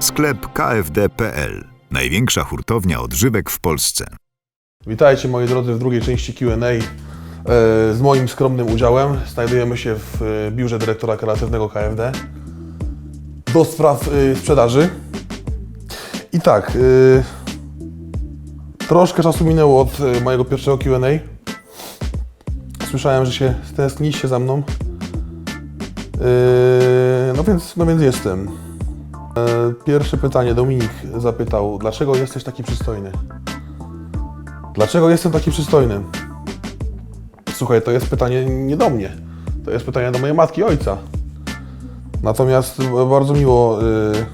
Sklep kfd.pl. Największa hurtownia odżywek w Polsce. Witajcie moi drodzy w drugiej części Q&A. E, Z moim skromnym udziałem znajdujemy się w e, biurze dyrektora kreatywnego KFD do spraw e, sprzedaży. I tak, troszkę czasu minęło od mojego pierwszego Q&A. Słyszałem, że się stęskniliście za mną. No więc, no więc jestem. E, Pierwsze pytanie Dominik zapytał, dlaczego jesteś taki przystojny? Dlaczego jestem taki przystojny? Słuchaj, to jest pytanie nie do mnie. To jest pytanie do mojej matki i ojca. Natomiast bardzo miło, yy,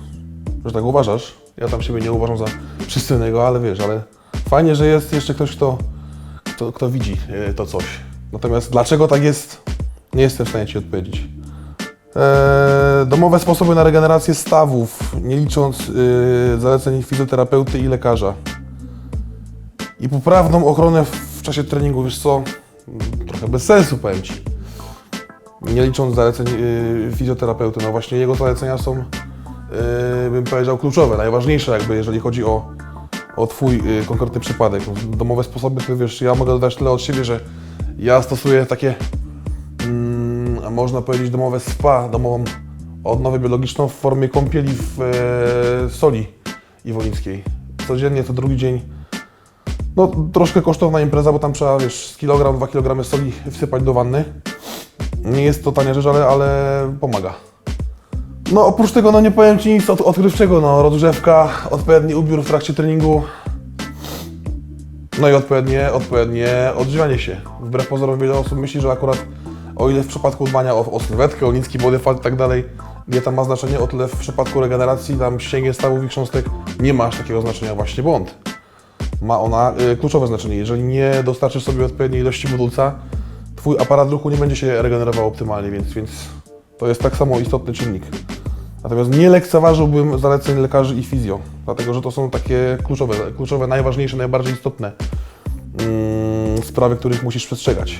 że tak uważasz. Ja tam siebie nie uważam za przystojnego, ale wiesz, ale fajnie, że jest jeszcze ktoś, kto, kto, kto widzi yy, to coś. Natomiast dlaczego tak jest, nie jestem w stanie Ci odpowiedzieć. Eee, domowe sposoby na regenerację stawów, nie licząc yy, zaleceń fizjoterapeuty i lekarza. I poprawną ochronę w czasie treningu, wiesz co, trochę bez sensu powiem Ci. Nie licząc zaleceń yy, fizjoterapeuty, no właśnie jego zalecenia są, bym powiedział, kluczowe, najważniejsze jakby, jeżeli chodzi o, o Twój konkretny przypadek. No, domowe sposoby, wiesz, ja mogę dodać tyle od siebie, że ja stosuję takie, można powiedzieć, domowe spa, domową odnowę biologiczną w formie kąpieli w e, soli iwonickiej. Codziennie, co drugi dzień no, troszkę kosztowna impreza, bo tam trzeba, wiesz, z kilogram, 2 kg soli wsypać do wanny. Nie jest to tania rzecz, ale, ale pomaga. No, oprócz tego, no nie powiem Ci nic od, odkrywczego, no, rozgrzewka, odpowiedni ubiór w trakcie treningu, no i odpowiednie, odpowiednie odżywianie się. Wbrew pozorom wiele osób myśli, że akurat o ile w przypadku dbania o, o sylwetkę, o niski body fat i tak dalej, dieta ma znaczenie, o tyle w przypadku regeneracji, tam ścięgien stawów i chrząstek nie ma aż takiego znaczenia, właśnie błąd ma ona y, kluczowe znaczenie. Jeżeli nie dostarczysz sobie odpowiedniej ilości budulca, Twój aparat ruchu nie będzie się regenerował optymalnie, więc, więc to jest tak samo istotny czynnik. Natomiast nie lekceważyłbym zaleceń lekarzy i fizjo, dlatego że to są takie kluczowe, kluczowe najważniejsze, najbardziej istotne mm, sprawy, których musisz przestrzegać.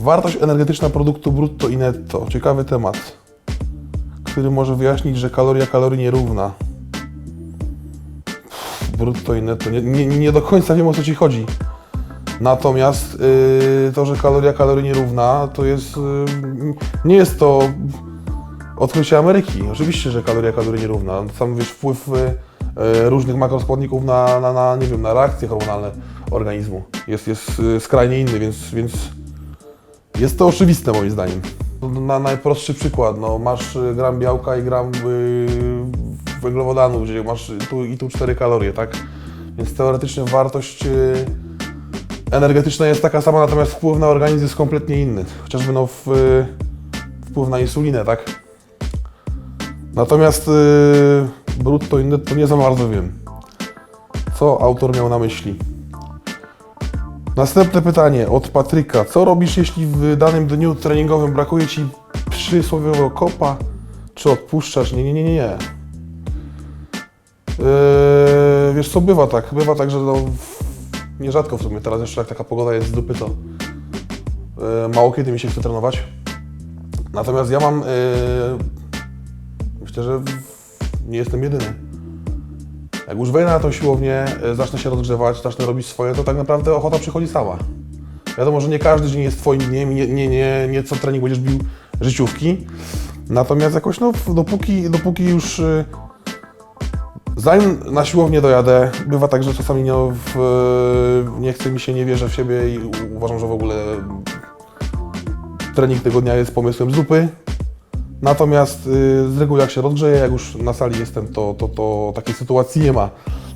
Wartość energetyczna produktu brutto i netto. Ciekawy temat, który może wyjaśnić, że kaloria kalorii nierówna brutto i netto. Nie, nie, nie do końca wiem o co Ci chodzi. Natomiast yy, to, że kaloria kalorii nierówna, to jest. Yy, nie jest to odkrycie Ameryki. Oczywiście, że kaloria kalorii nierówna. Sam wiesz, wpływ yy, różnych makroskładników na, na, na, nie wiem, na reakcje hormonalne organizmu jest, jest yy, skrajnie inny, więc, więc jest to oczywiste moim zdaniem. Na najprostszy przykład, no, masz y, gram białka i gram y, węglowodanów, gdzie masz tu i tu 4 kalorie, tak? Więc teoretycznie wartość y, energetyczna jest taka sama, natomiast wpływ na organizm jest kompletnie inny. Chociażby no, w, y, wpływ na insulinę, tak? Natomiast y, brutto i netto nie za bardzo wiem. Co autor miał na myśli? Następne pytanie od Patryka. Co robisz, jeśli w danym dniu treningowym brakuje Ci przysłowiowego kopa, czy odpuszczasz? Nie, nie, nie, nie, nie. Yy, wiesz co, bywa tak, bywa tak, że no, nierzadko w sumie, teraz jeszcze jak taka pogoda jest z dupy, to yy, mało kiedy mi się chce trenować. Natomiast ja mam, yy, myślę, że nie jestem jedyny. Jak już wejdę na tą siłownię, y, zacznę się rozgrzewać, zacznę robić swoje, to tak naprawdę ochota przychodzi sama. Wiadomo, że nie każdy dzień jest Twoim dniem, nie, nie, nie, nie co trening będziesz bił życiówki. Natomiast jakoś, no, dopóki, dopóki już y, zanim na siłownię dojadę, bywa tak, że czasami nie, w, nie mi się, nie wierzę w siebie i uważam, że w ogóle trening tego dnia jest pomysłem z dupy. Natomiast y, z reguły jak się rozgrzeję, jak już na sali jestem, to, to, to takiej sytuacji nie ma.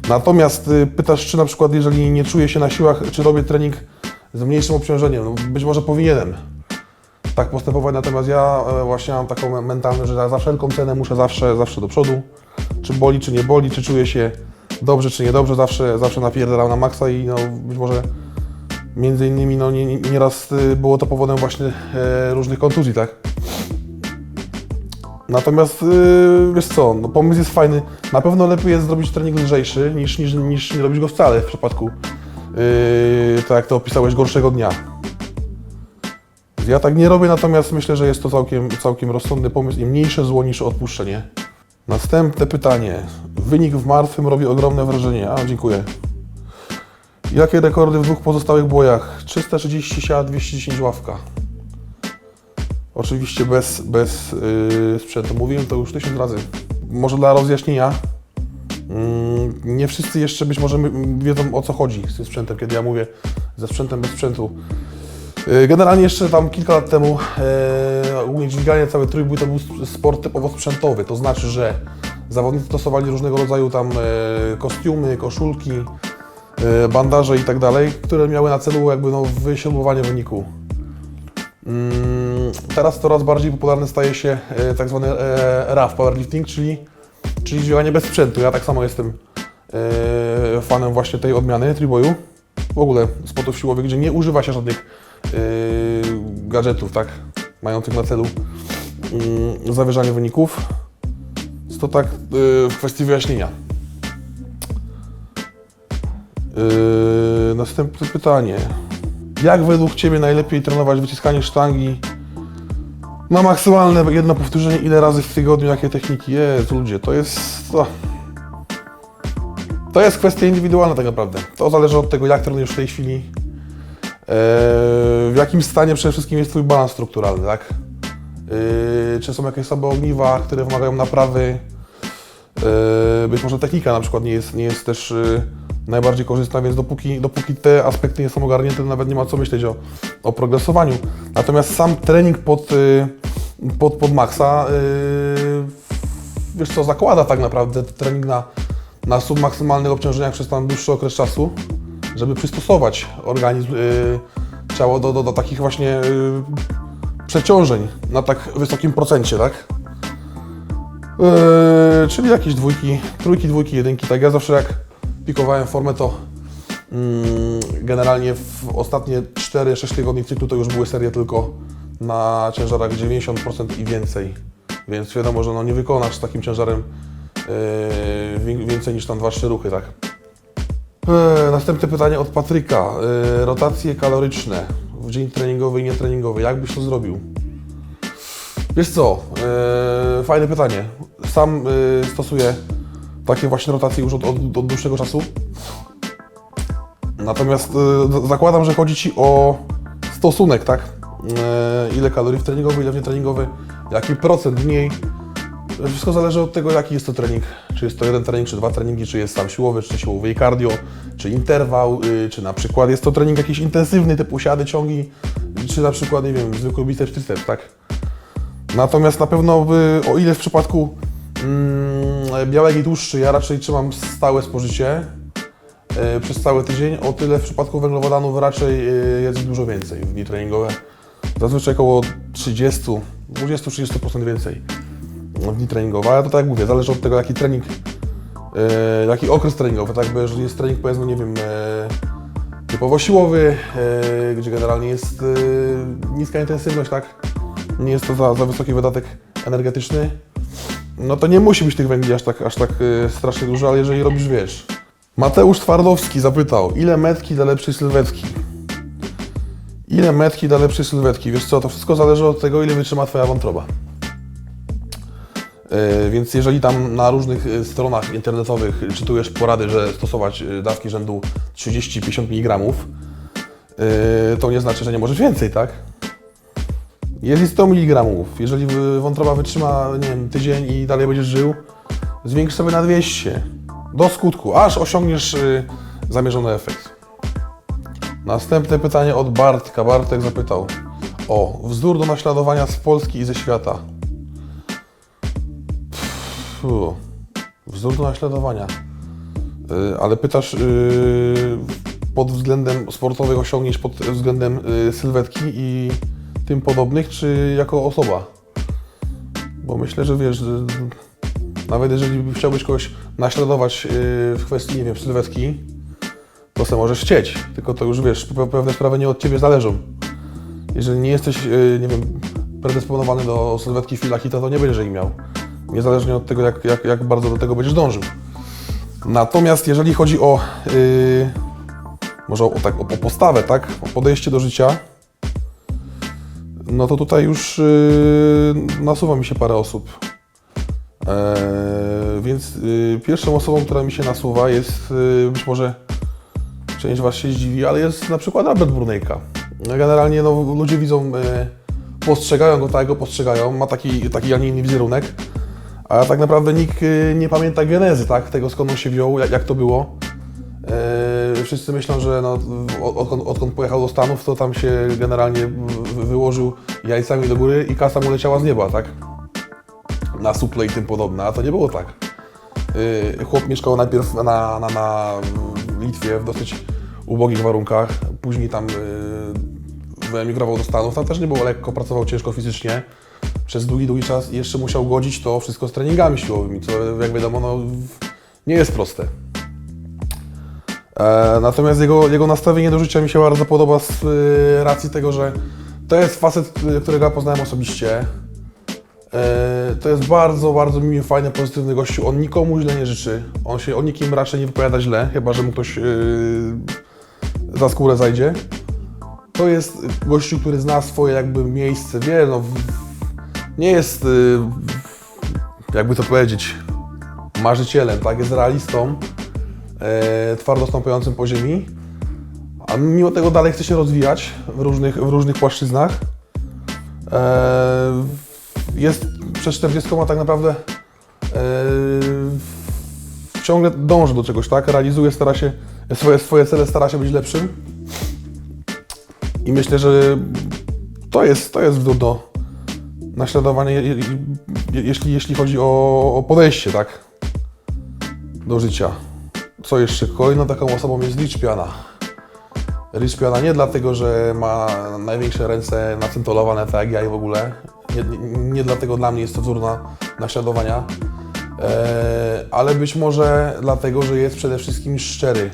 Natomiast y, pytasz, czy na przykład jeżeli nie czuję się na siłach, czy robię trening z mniejszym obciążeniem? No, być może powinienem tak postępować, natomiast ja e, właśnie mam taką me- mentalność, że za wszelką cenę muszę zawsze, zawsze do przodu. Czy boli, czy nie boli, czy czuję się dobrze, czy niedobrze, zawsze, zawsze napierdalam na maksa i no, być może między innymi no, nie- nieraz y, było to powodem właśnie e, różnych kontuzji, tak? Natomiast yy, wiesz co, no pomysł jest fajny. Na pewno lepiej jest zrobić trening lżejszy niż, niż, niż nie robić go wcale w przypadku, yy, tak jak to opisałeś, gorszego dnia. Ja tak nie robię, natomiast myślę, że jest to całkiem, całkiem rozsądny pomysł i mniejsze zło niż odpuszczenie. Następne pytanie. Wynik w martwym robi ogromne wrażenie. A, dziękuję. Jakie rekordy w dwóch pozostałych bojach? 330 siat, 210 ławka. Oczywiście bez, bez yy, sprzętu. Mówiłem to już tysiąc razy. Może dla rozjaśnienia. Mm, nie wszyscy jeszcze być może wiedzą o co chodzi z tym sprzętem, kiedy ja mówię ze sprzętem, bez sprzętu. Yy, Generalnie jeszcze tam kilka lat temu e, ogólnie dźwiganie cały trójbój to był sp- sport typowo sprzętowy, to znaczy, że zawodnicy stosowali różnego rodzaju tam e, kostiumy, koszulki, e, bandaże i tak dalej, które miały na celu jakby no, wyśrubowanie wyniku. Mm, Teraz coraz bardziej popularny staje się e, tak zwany e, RAF, powerlifting, czyli, czyli bez sprzętu. Ja tak samo jestem e, fanem właśnie tej odmiany trójboju. W ogóle sportów siłowych, gdzie nie używa się żadnych gadżetów, tak, mających na celu mm, zawyżanie wyników. To tak w kwestii wyjaśnienia. Następne pytanie. Jak według Ciebie najlepiej trenować wyciskanie sztangi na maksymalne jedno powtórzenie, ile razy w tygodniu, jakie techniki? Jest, ludzie, to jest... To, to jest kwestia indywidualna tak naprawdę. To zależy od tego, jak trenujesz w tej chwili, yy, w jakim stanie przede wszystkim jest Twój balans strukturalny, tak? Yy, czy są jakieś słabe ogniwa, które wymagają naprawy, Yy, Być może technika na przykład nie jest, nie jest też najbardziej korzystna, więc dopóki, dopóki te aspekty nie są ogarnięte, to nawet nie ma co myśleć o, o progresowaniu. Natomiast sam trening pod, yy, pod, pod maksa, yy, wiesz co, zakłada tak naprawdę trening na, na submaksymalnych obciążeniach przez tam dłuższy okres czasu, żeby przystosować organizm, yy, ciało do, do, do takich właśnie yy, przeciążeń na tak wysokim procencie, tak? Eee, czyli jakieś dwójki, trójki, dwójki, jedynki. Tak ja zawsze jak pikowałem formę, to mm, generalnie w ostatnie 4-6 tygodni cyklu to już były serie tylko na ciężarach 90% i więcej. Więc wiadomo, że no nie wykonasz z takim ciężarem wię- więcej niż tam 2-3 ruchy, tak? Eee, następne pytanie od Patryka. Eee, rotacje kaloryczne w dzień treningowy i nietreningowy. Jak byś to zrobił? Wiesz co, e, fajne pytanie. Sam e, stosuję takie właśnie rotacje już od, od, od dłuższego czasu. Natomiast z- zakładam, że chodzi Ci o stosunek, tak? E, ile kalorii w treningowy, ile w nietreningowy, jaki procent mniej. Wszystko zależy od tego, jaki jest to trening. Czy jest to jeden trening, czy dwa treningi, czy jest sam siłowy, czy siłowy i cardio, czy interwał, y, czy na przykład jest to trening jakiś intensywny, typu siady, ciągi, czy na przykład, nie wiem, zwykły biceps, triceps, tak? Natomiast na pewno, y, o ile w przypadku mm, białej i tłuszczy ja raczej trzymam stałe spożycie y, przez cały tydzień, o tyle w przypadku węglowodanów raczej y, jest dużo więcej w dni treningowe. Zazwyczaj około 30, 20-30% więcej w dni treningowe, ale to tak jak mówię, zależy od tego jaki trening, y, jaki okres treningowy, tak, bo jeżeli jest trening powiedzmy, nie wiem, e, typowo siłowy, e, gdzie generalnie jest e, niska intensywność, tak? Nie jest to za, za wysoki wydatek energetyczny. No to nie musi być tych węgli aż tak, aż tak e, strasznie dużo, ale jeżeli robisz, wiesz. Mateusz Twardowski zapytał, ile metki dla lepszej sylwetki? Ile metki dla lepszej sylwetki? Wiesz co, to wszystko zależy od tego, ile wytrzyma Twoja wątroba. E, Więc jeżeli tam na różnych e, stronach internetowych czytujesz porady, że stosować dawki rzędu 30-50 mg, to nie znaczy, że nie możesz więcej, tak? Jest i 100 mg. Jeżeli wątroba wytrzyma, nie wiem, tydzień i dalej będziesz żył, zwiększ sobie na 200. Do skutku, aż osiągniesz e, zamierzony efekt. Następne pytanie od Bartka. Bartek zapytał o wzór do naśladowania z Polski i ze świata. Fu, wzór do naśladowania. Y, ale pytasz y, pod względem sportowych osiągnięć, pod względem y, sylwetki i tym podobnych, czy jako osoba? Bo myślę, że wiesz, nawet jeżeli chciałbyś kogoś naśladować y, w kwestii, nie wiem, sylwetki, to se możesz chcieć, tylko to już wiesz, pe- pewne sprawy nie od ciebie zależą. Jeżeli nie jesteś, y, nie wiem, predysponowany do sylwetki filakita, to nie będziesz ich miał. Niezależnie od tego, jak, jak, jak bardzo do tego będziesz dążył. Natomiast jeżeli chodzi o, yy, może o, tak, o postawę, tak, o podejście do życia, no to tutaj już yy, nasuwa mi się parę osób. Eee, więc y, pierwszą osobą, która mi się nasuwa jest y, być może część Was się zdziwi, ale jest na przykład Albert Brunejka. Generalnie no, ludzie widzą, e, postrzegają go tak, go postrzegają, ma taki, taki, a nie inny wizerunek, a tak naprawdę nikt e, nie pamięta genezy, tak, tego skąd on się wziął, jak, jak to było. Wszyscy myślą, że no, od- odkąd, odkąd pojechał do Stanów, to tam się generalnie wy- wyłożył jajcami do góry i kasa mu leciała z nieba, tak? Na suple i tym podobne, a to nie było tak. Y, Chłop mieszkał najpierw na, na, na Litwie w dosyć ubogich warunkach, później tam y, wyemigrował do Stanów, tam też nie było lekko, pracował ciężko fizycznie przez długi, długi czas i jeszcze musiał godzić to wszystko z treningami siłowymi, co jak wiadomo no, nie jest proste. E, natomiast jego, jego nastawienie do życia mi się bardzo podoba z y, racji tego, że to jest facet, y, którego ja poznałem osobiście. E, To jest bardzo, bardzo miły, fajny, pozytywny gościu. On nikomu źle nie życzy. On się o nikim raczej nie wypowiada źle, chyba że mu ktoś yy, za skórę zajdzie. To jest gościu, który zna swoje jakby miejsce, wie, no, nie jest, jakby to powiedzieć, marzycielem, tak? Jest realistą, e, twardo stąpającym po ziemi, a mimo tego dalej chce się rozwijać w różnych, w różnych płaszczyznach. E, jest przed 40, a tak naprawdę e, ciągle dąży do czegoś, tak? Realizuje, stara się swoje, swoje cele, stara się być lepszym. I myślę, że to jest, to jest do naśladowania, je- je- jeśli, jeśli chodzi o, o podejście, tak? Do życia. Co jeszcze? Kolejną taką osobą jest Rich Piana. Rich Piana nie dlatego, że ma największe ręce nacentulowane tak jak ja i w ogóle. Nie, nie, nie dlatego dla mnie jest to wzór na naśladowania. E, ale być może dlatego, że jest przede wszystkim szczery.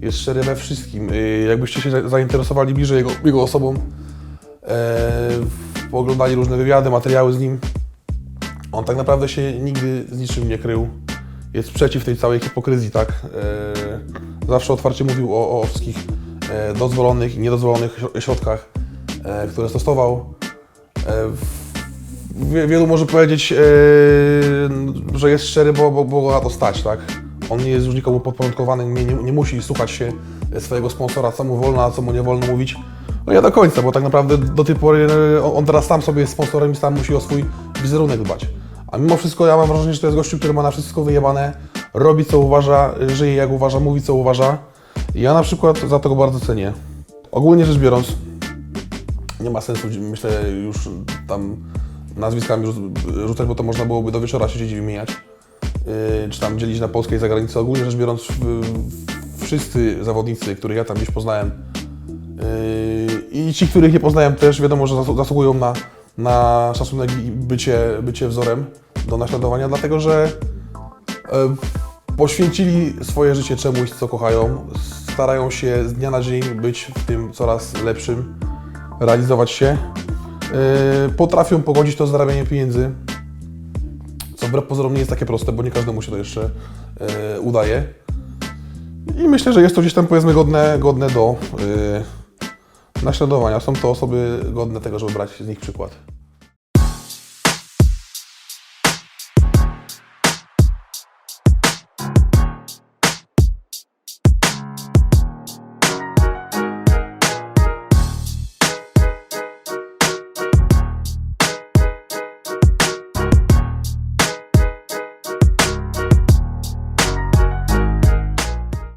Jest szczery we wszystkim. E, jakbyście się za- zainteresowali bliżej jego, jego osobą, e, pooglądali różne wywiady, materiały z nim, on tak naprawdę się nigdy z niczym nie krył. Jest przeciw tej całej hipokryzji, tak? E, zawsze otwarcie mówił o, o wszystkich e, dozwolonych i niedozwolonych śro- środkach, e, które stosował. Wielu może powiedzieć, że jest szczery, bo, bo, na to stać, tak? On nie jest już nikomu podporządkowany, nie, nie, nie musi słuchać się swojego sponsora, co mu wolno, a co mu nie wolno mówić. No nie do końca, bo tak naprawdę do tej pory on teraz sam sobie jest sponsorem i sam musi o swój wizerunek dbać. A mimo wszystko ja mam wrażenie, że to jest gościu, który ma na wszystko wyjebane, robi co uważa, żyje jak uważa, mówi co uważa. I ja na przykład za to go bardzo cenię. Ogólnie rzecz biorąc, nie ma sensu, myślę, już tam nazwiskami rzu- rzucać, bo to można byłoby do wieczora siedzieć i wymieniać. Yy, czy tam dzielić na Polskę i zagranicę. Ogólnie rzecz biorąc, w, wszyscy zawodnicy, których ja tam gdzieś poznałem yy, i ci, których nie poznałem też, wiadomo, że zasługują na, na szacunek i bycie, bycie wzorem do naśladowania, dlatego że e, poświęcili swoje życie czemuś, co kochają, starają się z dnia na dzień być w tym coraz lepszym, realizować się. E, Potrafią pogodzić to z zarabianiem pieniędzy, co wbrew pozorom nie jest takie proste, bo nie każdemu się to jeszcze e, udaje. I myślę, że jest to gdzieś tam powiedzmy godne, godne do naśladowania. Są to osoby godne tego, żeby brać z nich przykład.